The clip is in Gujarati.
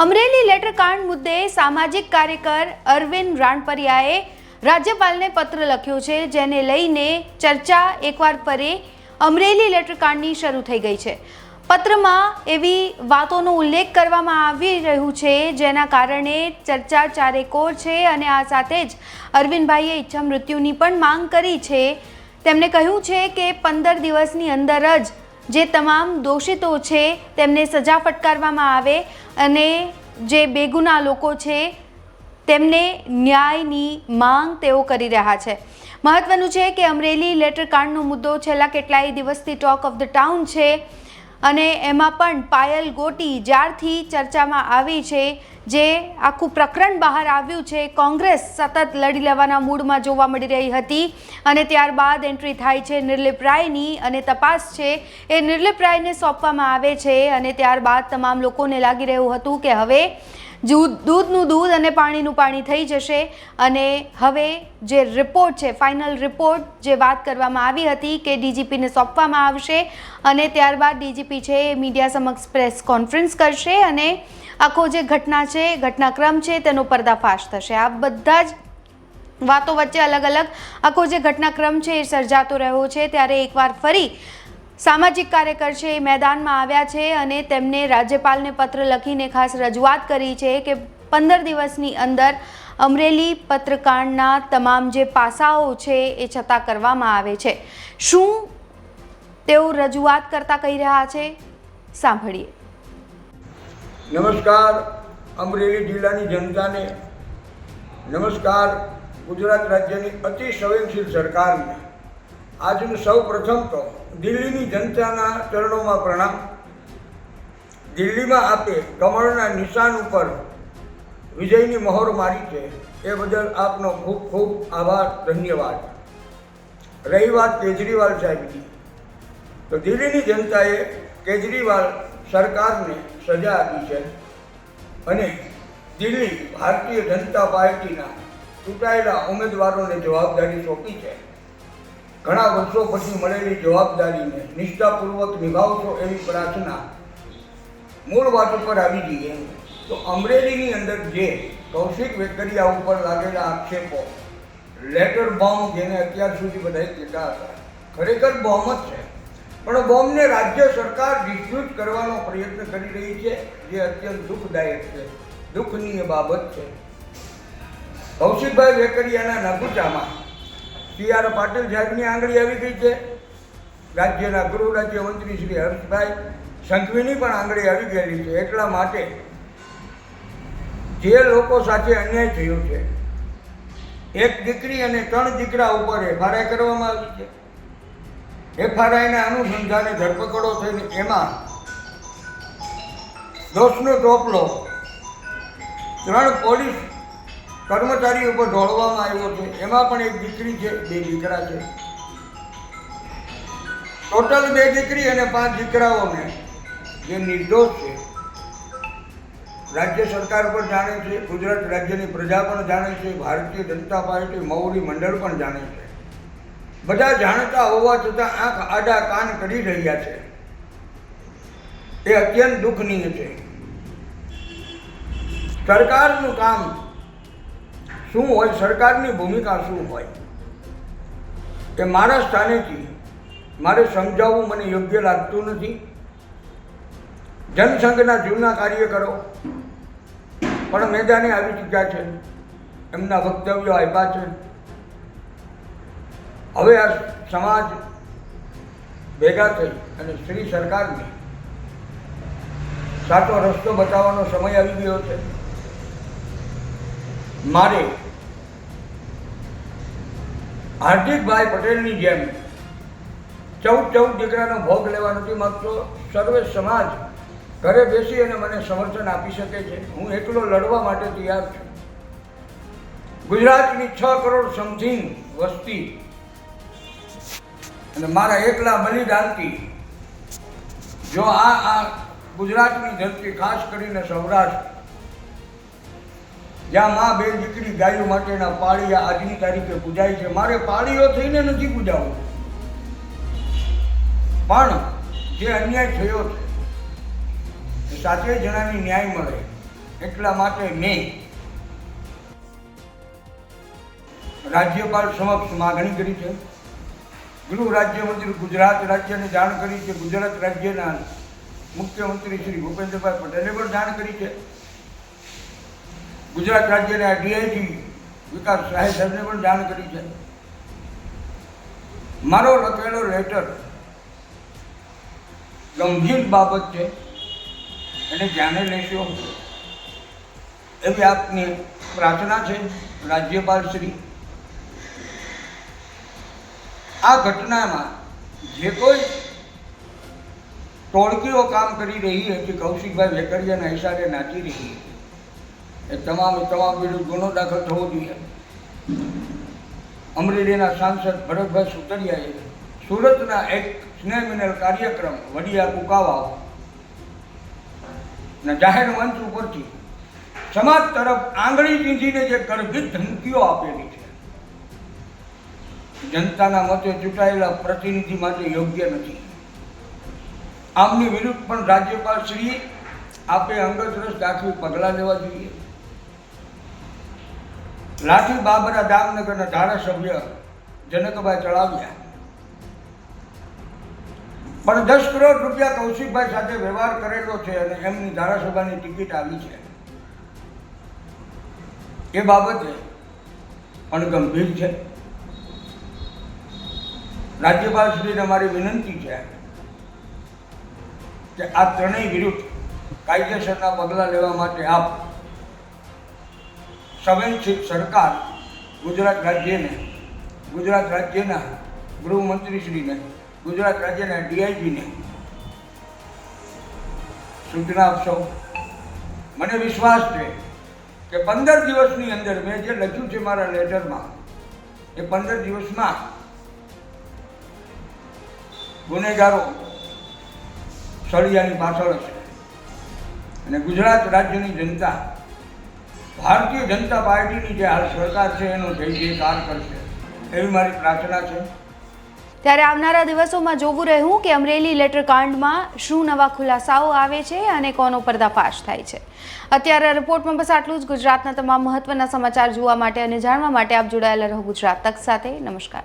અમરેલી લેટર કાંડ મુદ્દે સામાજિક કાર્યકર અરવિંદ રાણપરિયાએ રાજ્યપાલને પત્ર લખ્યો છે, જેને લઈને ચર્ચા એકવાર પરે અમરેલી લેટર કાંડની શરૂ થઈ ગઈ છે. પત્રમાં એવી વાતોનો ઉલ્લેખ કરવામાં આવી રહ્યું છે, જેના કારણે ચર્ચા ચારેકોર છે અને આ સાથે જ અરવિંદભાઈએ ઈચ્છા મૃત્યુની પણ માંગ કરી છે. તેમણે કહ્યું છે કે પંદર દિવસની અંદર જ જે તમામ દોષિતો છે તેમને સજા ફટકારવામાં આવે અને જે બેગુના લોકો છે તેમને ન્યાયની માંગ તેઓ કરી રહ્યા છે. મહત્વનું છે કે અમરેલી લેટર કાંડનો મુદ્દો છેલ્લા કેટલાય દિવસથી ટોક ઓફ ધ ટાઉન છે. અને એમાં પણ પાયલ ગોટી જ્યારથી ચર્ચામાં આવી છે, જે આખું પ્રકરણ બહાર આવ્યું છે, કોંગ્રેસ સતત લડી લેવાના મૂડમાં જોવા મળી રહી હતી અને ત્યારબાદ એન્ટ્રી થાય છે નિર્લિપ રાયની અને તપાસ છે, એ નિર્લિપ રાયને સોંપવામાં આવે છે અને ત્યારબાદ તમામ લોકોને લાગી રહ્યું હતું કે હવે દૂધ દૂધનું દૂધ અને પાણીનું પાણી થઈ જશે અને હવે જે રિપોર્ટ છે, ફાઇનલ રિપોર્ટ જે વાત કરવામાં આવી હતી કે ડીજીપીને સોંપવામાં આવશે અને ત્યારબાદ ડીજીપી છે, એ મીડિયા સમક્ષ પ્રેસ કોન્ફરન્સ કરશે અને આખો જે ઘટના છે, ઘટનાક્રમ છે, તેનો પર્દાફાશ થશે. આ બધા જ વાતો વચ્ચે અલગ અલગ આખો જે ઘટનાક્રમ છે, એ સર્જાતો રહ્યો છે. ત્યારે એકવાર ફરી સામાજિક કાર્યકર છે, એ મેદાનમાં આવ્યા છે અને તેમને રાજ્યપાલને પત્ર લખીને ખાસ રજૂઆત કરી છે કે પંદર દિવસની અંદર અમરેલી પત્રકાંડના તમામ જે પાસાઓ છે, એ છતાં કરવામાં આવે છે. શું તેઓ રજૂઆત કરતા કહી રહ્યા છે. સાંભળીએ. નમસ્કાર, અમરેલી જિલ્લાની જનતાને. નમસ્કાર, ગુજરાત રાજ્યની અતિ સંવેદનશીલ સરકારને. આજનું સૌ પ્રથમ તો દિલ્હીની જનતાના ચરણોમાં પ્રણામ. દિલ્હીમાં આપે કમળના નિશાન ઉપર વિજયની મહોર મારી છે. એ બદલ આપનો ખૂબ ખૂબ આભાર, ધન્યવાદ. રહી વાત કેજરીવાલ સાહેબની તો દિલ્હીની જનતાએ કેજરીવાલ સરકારને સજા આપી છે અને દિલ્હી ભારતીય જનતા પાર્ટીના ચૂંટાયેલા ઉમેદવારોને જવાબદારી સોંપી છે. ઘણા વર્ષો પછી મળેલી જવાબદારીને નિષ્ઠાપૂર્વક નિભાવશો એવી પ્રાર્થના મૂળ વાત ઉપર આવી જઈએ તો અમરેલીની અંદર જે કૌશિક વેકરિયા ઉપર લાગેલા આક્ષેપો લેટર બોમ્બ જેને અત્યાર સુધી બધા કહેતા હતા, ખરેખર બહોમત છે. પણ બોમ્બને રાજ્ય સરકાર ડિસ્ટ્રીબ્યુટ કરવાનો પ્રયત્ન કરી રહી છે, જે અત્યંત દુઃખદાયક છે. દુઃખનીય બાબત છે. કૌશિકભાઈ વેકરિયાના નગુચામાં સી આર પાટીલ સાહેબની આંગળી આવી ગઈ છે. રાજ્યના ગૃહ રાજ્યમંત્રી શ્રી હર્ષભાઈ સંઘવીની પણ આંગળી આવી ગયેલી છે. એટલા માટે જે લોકો સાથે અન્યાય થયો છે, એક દીકરી અને ત્રણ દીકરા ઉપર એફઆરઆઈ કરવામાં આવી છે. એફઆરઆઈના અનુસંધાને ધરપકડો થઈને એમાં દોષનો ટોપલો ત્રણ પોલીસ કર્મચારી ઉપર ઢોળવામાં આવ્યો છે. એમાં પણ એક દીકરી છે, બે દીકરા છે. ટોટલ બે દીકરી અને પાંચ દીકરાઓને જે નિર્દોષ છે, રાજ્ય સરકાર પણ જાણે છે, ગુજરાત રાજ્યની પ્રજા પણ જાણે છે, ભારતીય જનતા પાર્ટી, મૌરી મંડળ પણ જાણે છે. બધા જાણતા હોવા છતાં આંખ આડા કાન કરી રહ્યા છે. એ અત્યંત દુઃખનીય છે. સરકારનું કામ શું હોય, સરકારની ભૂમિકા શું હોય કે મારા સ્થાનેથી, મારે સમજાવવું મને યોગ્ય લાગતું નથી. જનસંઘના જૂના કાર્યકરો પણ મેદાને આવી ચૂક્યા છે. એમના વક્તવ્યો આપ્યા છે. હવે આ સમાજ ભેગા થઈ અને શ્રી સરકારને સાચો રસ્તો બતાવવાનો સમય આવી ગયો છે. મારે હાર્દિકભાઈ પટેલની જેમ ચૌદ ચૌદ દીકરાનો ભોગ લેવા નથી માગતો. સર્વે સમાજ ઘરે બેસી અને મને સમર્થન આપી શકે છે. હું એકલો લડવા માટે તૈયાર છું. ગુજરાતની છ કરોડ સમથિંગ વસ્તી અને મારા એકલા બલિદાનથી જો આ આ ગુજરાતની ધરતી ખાસ કરીને સૌરાષ્ટ્ર, જ્યાં મા બે દીકરી ગાયો માટેના પાળીયા આજની તારીખે પૂજાય છે, મારે પાળીઓ થઈને નથી પૂજાવું. પણ જે અન્યાય થયો છે, એ સાતેય જણાની ન્યાય મળે, એટલા માટે મેં રાજ્યપાલ સમક્ષ માગણી કરી છે. ગૃહ રાજ્યમંત્રી ગુજરાત રાજ્યને જાણ કરી છે, ગુજરાત રાજ્યના મુખ્યમંત્રી શ્રી ભૂપેન્દ્રભાઈ પટેલે પણ જાણ કરી છે. ગુજરાત રાજ્યના ડીઆઈજી વિકાસ સાહેબ સાહેબને પણ જાણ કરી છે. મારો લખેલો લેટર ગંભીર બાબત છે, એને ધ્યાને લેશો. એવી આપની પ્રાર્થના છે, રાજ્યપાલ શ્રી આ ઘટનામાં જે કોઈ ટોળકીઓ કામ કરી રહી હતી કૌશિકભાઈ વેકરિયાના હિસાબે નાચી રહી હતી એ તમામ તમામ વિરુદ્ધ ગુનો દાખલ થવો જોઈએ. અમરેલીના સાંસદ ભરતભાઈ સુતરિયાએ સુરતના એક સ્નેહ કાર્યક્રમ વડિયા કુકાવા ને જાહેર મંચ ઉપરથી સમાજ તરફ આંગળી ચીંધીને જે ગર્ભિત ધમકીઓ આપેલી છે જનતાના મતે ચૂંટાયેલા પ્રતિનિધિ માટે યોગ્ય નથી. આમની વિરુદ્ધ પણ રાજ્યપાલ શ્રી આપે અંગત રસ દાખવી પગલાં લેવા જોઈએ. લાઠી બાબરા દામનગરના ધારાસભ્ય જનકભાઈ ચડાવ્યા. પણ દસ કરોડ રૂપિયા કૌશિકભાઈ સાથે વ્યવહાર કરેલો છે અને એમની ધારાસભાની ટિકિટ આવી છે. એ બાબતે પણ ગંભીર છે. રાજ્યપાલ શ્રીને મારી વિનંતી છે કે આ ત્રણેય વિરુદ્ધ કાયદેસરના પગલાં લેવા માટે આપ સંવેદનશીલ સરકાર ગુજરાત રાજ્યને, ગુજરાત રાજ્યના ગૃહમંત્રીશ્રીને, ગુજરાત રાજ્યના ડીઆઈજીને સૂચના આપશો. મને વિશ્વાસ છે કે પંદર દિવસની અંદર મેં જે લખ્યું છે મારા લેટરમાં, એ પંદર દિવસમાં ગુનેગારો સળિયાની પાછળ છે. અને ગુજરાત રાજ્યની જનતા, ભારતીય જનતા પાર્ટીની જે હાલ સરકાર છે, એનો જય જયકાર કરશે. એવી મારી પ્રાર્થના છે. ત્યારે આવનારા દિવસોમાં જોવું રહ્યું કે અમરેલી લેટર કાંડમાં શું નવા ખુલાસાઓ આવે છે અને કોનો પર્દાફાશ થાય છે. અત્યારે રિપોર્ટમાં બસ આટલું જ. ગુજરાતના તમામ મહત્વના સમાચાર જોવા માટે અને જાણવા માટે આપ જોડાયેલા રહો ગુજરાત તક સાથે. નમસ્કાર.